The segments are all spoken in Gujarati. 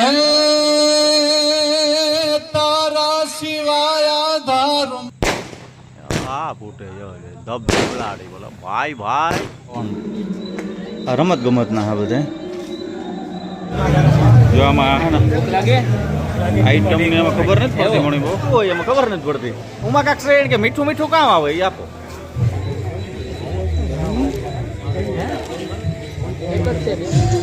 એ તારા સિવાય આધાર. આ ફૂટે ધબધબલાડી ધબ ધબલાડી બોલો. ભાઈ ભાઈ આ રમત ગમત ના હા બધે. જો આમાં હે ને આઈટમ ને એમાં ખબર નથી પડતી મણી બહુ. હોય એમાં ખબર નથી પડતી. ઉમા કાક શ્રેણ કે મીઠું મીઠું કામ આવે એ આપો. જો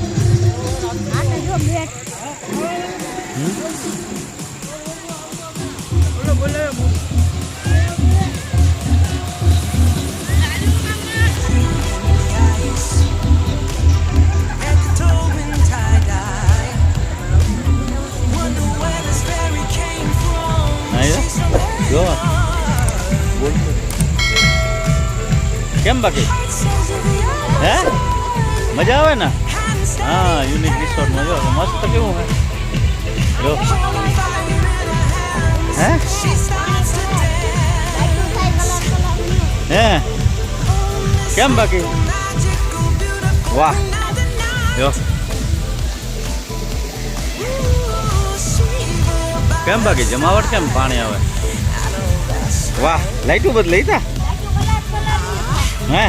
બોલ. કેમ બાકી હે મજા આવે ને હા યુનિક રિસોર્ટમાં જો કેવું હે? જો હે હે કેમ બાકી? વાહ. જો કેમ બાકી? જમાવટ કેમ? પાણી આવે. વાહ. લાઈટું બદલાઈ તા હે?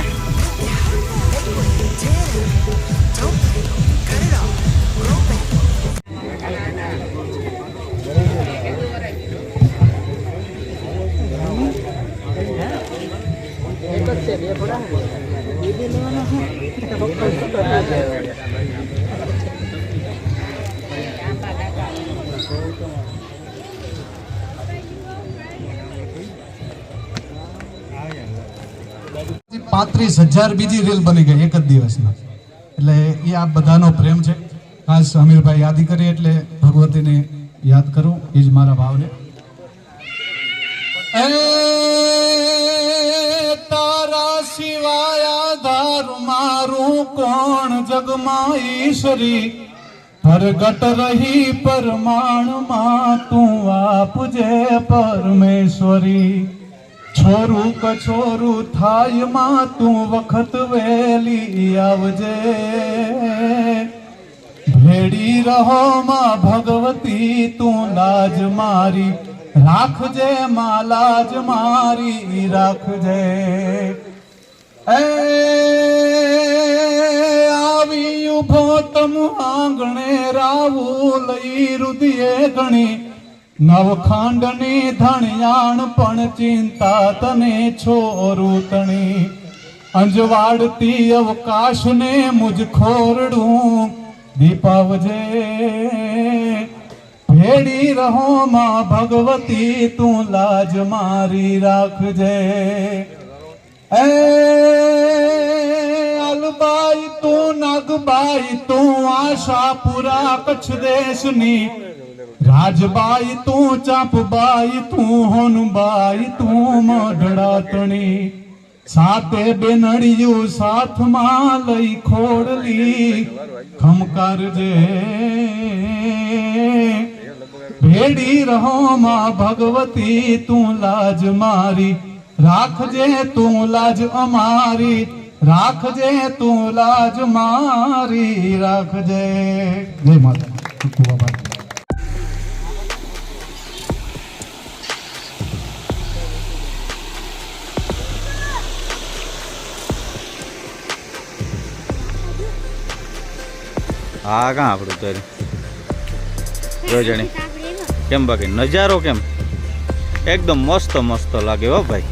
પાંત્રીસ હજાર બીજી રીલ બની ગઈ એક જ દિવસમાં. એટલે એ આ બધાનો પ્રેમ છે. ખાસ સમીરભાઈ યાદી કરી એટલે ભગવતીને યાદ કરું. એ જ મારા ભાવને. આધાર મારું કોણ જગમાં ઈશ્વરી પ્રગટ રહી પરમાણમાં તું આપજે પરમેશ્વરી છોરું કછોરું થાયમાં તું વખત વેલી આવજે ભેડી રહો માં ભગવતી તું લાજ મારી રાખજે માં લાજ મારી રાખજે એ આવી ઊભો તમ આંગણે રાવું લઈ રુદિયે ગણી. નવખાંડની ધણિયાણ પણ ચિંતા તને છોરું તણી. અંજવાડતી અવકાશને મુજ ખોરડું, દીપાવજે. ભેડી રહો માં ભગવતી, તું લાજ મારી રાખજે. અલબાઈ, તું નાગબાઈ, તું આશાપુરા કચ્છ દેશની રાજબાઈ, તું ચાપબાઈ, તું હોનબાઈ, તું મઢડાતણી. સાતે બેનડિયું સાથમાં લઈ ખોડલી. ખમકારજે ભેડી રહો માં ભગવતી, તું લાજ મારી. રાખજે તું લાજ અમારી, રાખજે તું લાજ મારી, રાખજે. જય માતા હા, કાં આપણું તારી? કેમ બાકી? નજારો કેમ? એકદમ મસ્ત મસ્ત લાગે હો ભાઈ.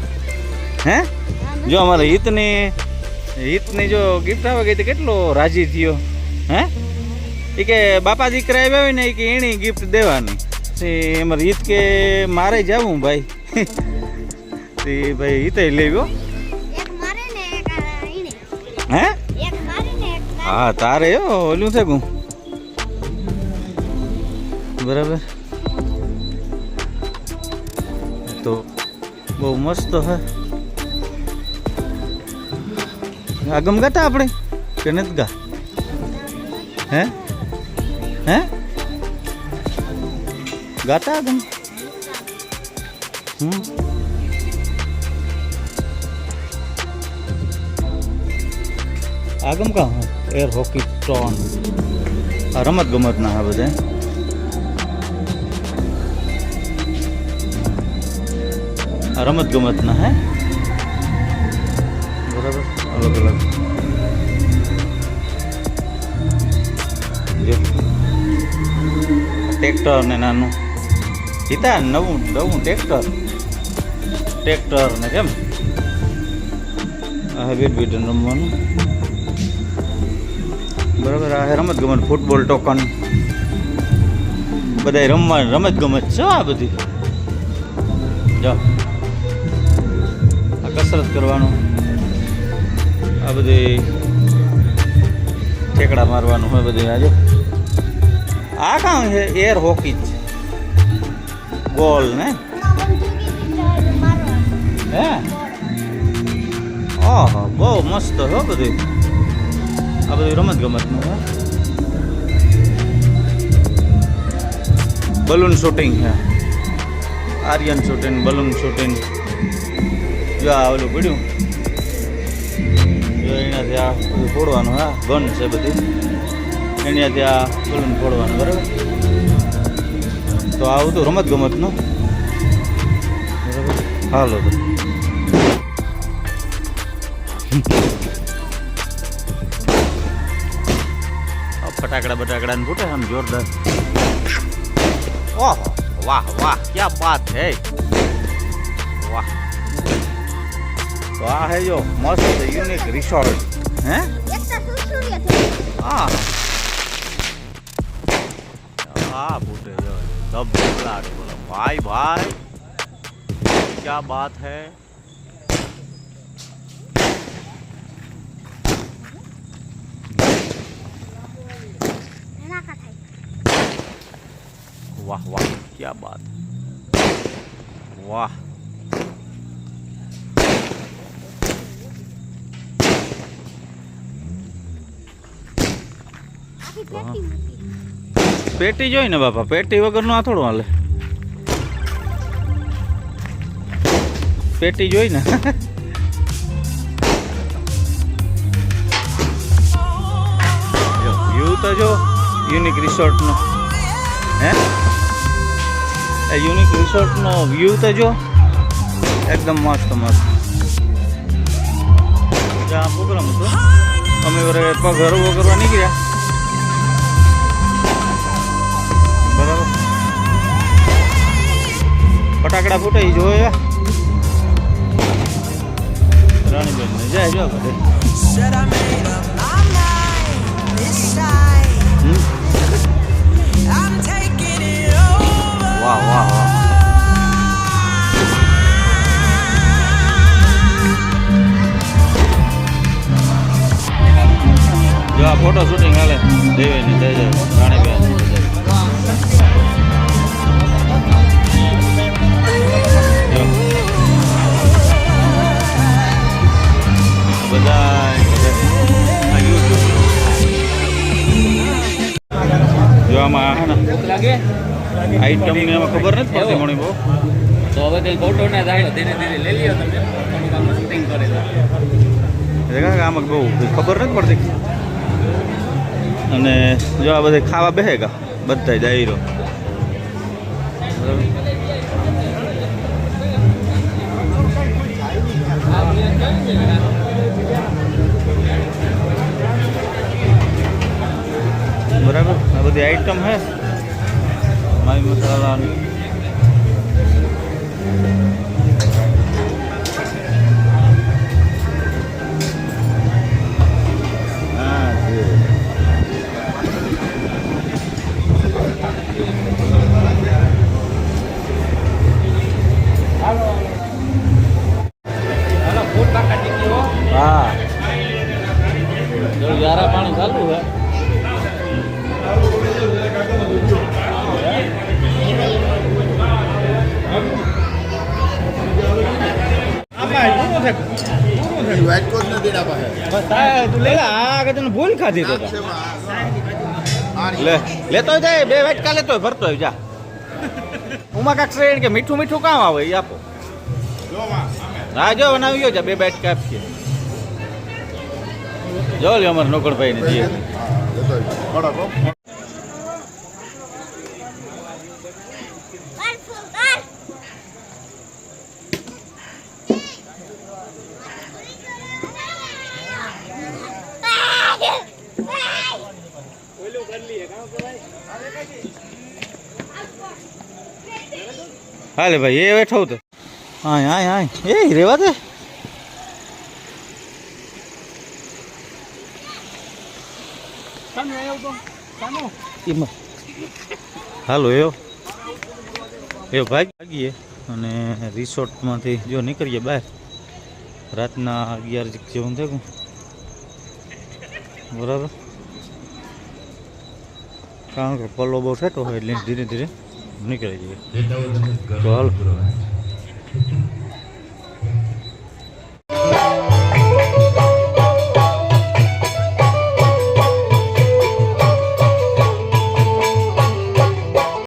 હે? જો અમારે હિતની હિતની જો ગિફ્ટ આવે ગઈ તો કેટલો રાજી થયો. હે? એ કે બાપા દીકરા આવ્યા હોય ને એ કે એની ગિફ્ટ દેવાની. તે અમારે હિત કે મારે જવું ભાઈ. તે ભાઈ હિતે લેવ્યો. હે. હા? તારે ઓલું છે ગું. બરાબર? તો બહુ મસ્ત હે. આગમ ગાતા આપણે? કે નથી ગા? હે? હે? ગાતા આગમ હમ. આગમ કા એર હોકી ટોન. રમત ગમત ના હા બધે. રમત ગમતના હે? બરાબર. અલગ અલગ ટ્રેક્ટર ને નાનું. જીતા નવું નવું ટ્રેક્ટર. ટ્રેક્ટર ને કેમ? આ બેટ રમવાનું. બરાબર આ રમત ગમત ફૂટબોલ ટોકન. બધાય રમવા રમત ગમત છે આ બધી? જો. કસરત કરવાનું, આ બધી ઠેકડા મારવાનું હોય બધું આજે. આ કામ છે એર હોકી જ ગોલ ને? હે? ઓહો, બહુ મસ્ત હો બધું. આ બધું રમત ગમતનું હે? બલૂન શૂટિંગ છે. આર્યન શૂટિંગ બલૂન શૂટિંગ જો આ ઓલું પડ્યું. જો એનાથી આ બધું ફોડવાનું, હા ગન છે બધી. એનાથી આ ઓલું ફોડવાનું, બરાબર? તો આવું તો રમત ગમતનું બરાબર હાલો તો. ફટાકડા બટાકડા ને ફૂટે આમ જોરદાર. ઓહ, વાહ વાહ, ક્યાં બાત હે? વાહ. તો આ હે જો મસ્ત યુનિક રિસોર્ટ હે આ આ ફૂટે જો ધબધબલાટ બોલો ભાઈ ભાઈ क्या बात है वाह वाह क्या बात वाह પેટી જોઈ ને બાપા, પેટી વગરનું આ થોડું હાલે. પેટી જોઈ ને. જો વ્યૂ તો જો યુનિક રિસોર્ટનો હે? એ યુનિક રિસોર્ટનો વ્યૂ તો જો, એકદમ મસ્ત મસ્ત. જ્યાં પ્રોગ્રામ હતો. અમે વરે પગ હરવો કરવા નીકળ્યા. ફટાકડા ફૂટે ઈ જોયા રાણીબેન ને જાય જો બધે Said I made up my mind this time. Hmm? I'm taking it over. વાહ વાહ વાહ જો આ ફોટો શૂટિંગ હાલે દેવેની જય જય રાણીબેન આઈટમ ને એમાં ખબર નથી પડતી ઘણી બહુ. તો હવે કંઈ ફોટો ના થાય ધીરે ધીરે લઈ લ્યો તમે. થોડુંક આમ શૂટિંગ કરેલા આમાં બહુ ખબર નથી પડતી. અને જો આ બધે ખાવા બેહે કા બધા બરાબર? બરાબર આ બધી આઈટમ હે? મારી મસાલાની તું લે આ કે તને ભૂલ ખાધી તો. લે લેતો જાય બે વાટકા લેતો ભરતો જા. ઉમા કાક શ્રેણ કે મીઠું મીઠું કામ આવે એ આપો. હા જો બનાવી ગયો બે બેટ કાપીએ જો લ્યો અમારે નોકરભાઈ ને જઈએ હાલે ભાઈ એ બેઠો તો. હા હાય હાય એ રેવા દે. હાલો એવો. એ ભાગીએ અને રિસોર્ટમાંથી જો નીકળીએ બહાર. રાતના અગિયાર જેવું થયું બરાબર. કારણ કે પલ્લો બહુ સેટો હોય એટલે ધીરે ધીરે. નીકળી જઈએ હાલ